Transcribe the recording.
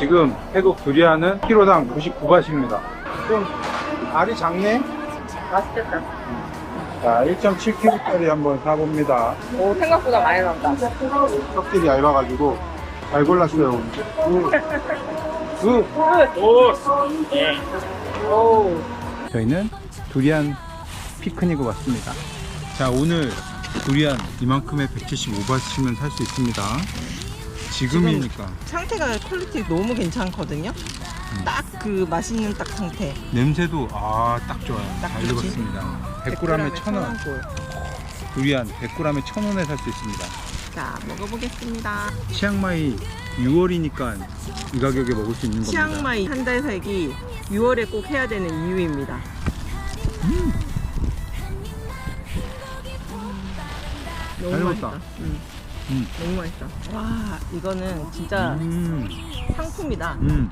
지금 태국 두리안은 키로당 99바트입니다. 좀 알이 작네? 맛있겠다. 자, 1.7kg짜리 한번 사봅니다. 오, 생각보다 많이 나온다. 껍질이 얇아가지고 잘 골랐어요. 오. 저희는 두리안 피크닉을 왔습니다. 자, 오늘 두리안 이만큼의 175바트면 살 수 있습니다. 지금이니까 상태가 퀄리티 너무 괜찮거든요. 딱 그 맛있는 딱 상태. 냄새도 아 딱 좋아요. 딱 잘 좋지. 익었습니다. 100g에 1,000원. 골. 두리안 100g에 1,000원에 살 수 있습니다. 자, 먹어보겠습니다. 치앙마이 6월이니까 이 가격에 먹을 수 있는 겁니다. 치앙마이 한 달 살기 6월에 꼭 해야 되는 이유입니다. 너무 잘 맛있다. 익었다. 음. 음. 너무 맛있다. 와, 이거는 진짜 음, 상품이다. 음.